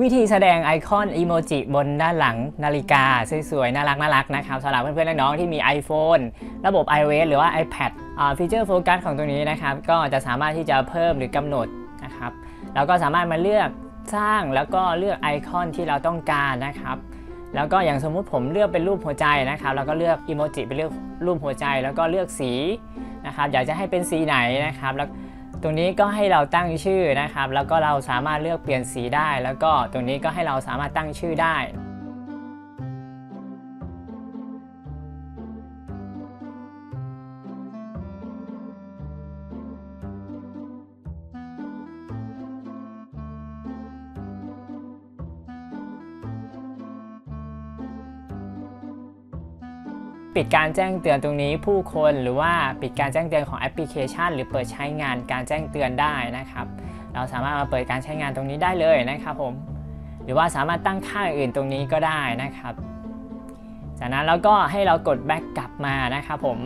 วิธีแสดงไอคอนอีโมจิบนด้านหลังนาฬิกา สวยๆ น่ารักน่ารักนะครับสำหรับเพื่อนๆและน้องที่มี iPhone ระบบ iOS หรือว่า iPad ฟีเจอร์โฟกัสของตรงนี้นะครับ ก็จะสามารถที่จะเพิ่มหรือกำหนดนะครับ แล้วก็สามารถมาเลือกสร้างแล้วก็เลือกไอคอนที่เราต้องการนะครับ แล้วก็อย่างสมมุติผมเลือกเป็นรูปหัวใจนะครับ แล้วก็เลือกอีโมจิเป็นเลือกรูปหัวใจ แล้วก็เลือกสีนะครับ อยากจะให้เป็นสีไหนนะครับแล้ว ตรงนี้ก็ให้เราตั้งชื่อนะครับ แล้วก็เราสามารถเลือกเปลี่ยนสีได้ แล้วก็ตรงนี้ก็ให้เราสามารถตั้งชื่อได้ ปิดการแจ้งเตือนตรงนี้ผู้คนหรือว่าปิดการแจ้งเตือนของแอปพลิเคชัน หรือเปิดใช้งานการแจ้งเตือนได้นะครับ เราสามารถมาเปิดการใช้งานตรงนี้ได้เลยนะครับผมหรือว่าสามารถตั้งค่าอื่นตรงนี้ก็ได้นะครับ จากนั้นเราก็ให้เรากดแบ็กกลับมานะครับผม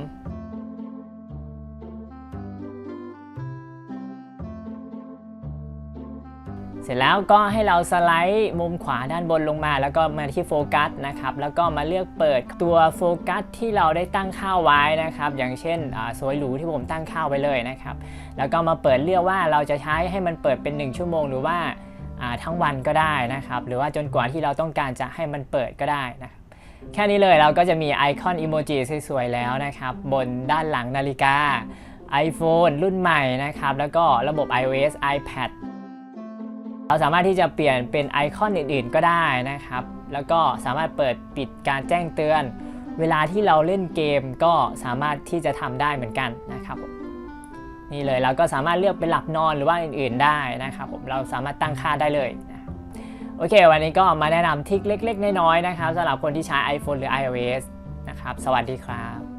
เสร็จแล้วก็ให้เราสไลด์มุมขวาด้านบนลงมา แล้วก็มาที่โฟกัสนะครับแล้วก็มาเลือกเปิดตัวโฟกัสที่เราได้ตั้งค่าไว้นะครับอย่างเช่นสวยหรูที่ผมตั้งค่าไว้เลยนะครับแล้วก็มาเปิดเลือกว่าเราจะใช้ให้มันเปิดเป็น 1 ชั่วโมงหรือว่าทั้งวันก็ได้นะครับหรือว่าจนกว่าที่เราต้องการจะให้มันเปิดก็ได้นะครับแค่นี้เลยเราก็จะมีไอคอนอิโมจิสวยๆแล้วนะครับบนด้านหลังนาฬิกา iPhone รุ่นใหม่นะครับแล้วก็ระบบ iOS iPad เราสามารถที่จะเปลี่ยนเป็นไอคอนอื่นๆก็ได้นะครับ แล้วก็สามารถเปิดปิดการแจ้งเตือน เวลาที่เราเล่นเกมก็สามารถที่จะทำได้เหมือนกันนะครับผมนี่เลยเราก็สามารถเลือกเป็นหลับนอนหรือว่าอื่นๆได้นะครับผมเราสามารถตั้งค่าได้เลยโอเค วันนี้ก็มาแนะนำทริคเล็ก ๆ น้อยๆนะครับสำหรับคนที่ใช้ iPhone หรือ iOS นะครับ สวัสดีครับ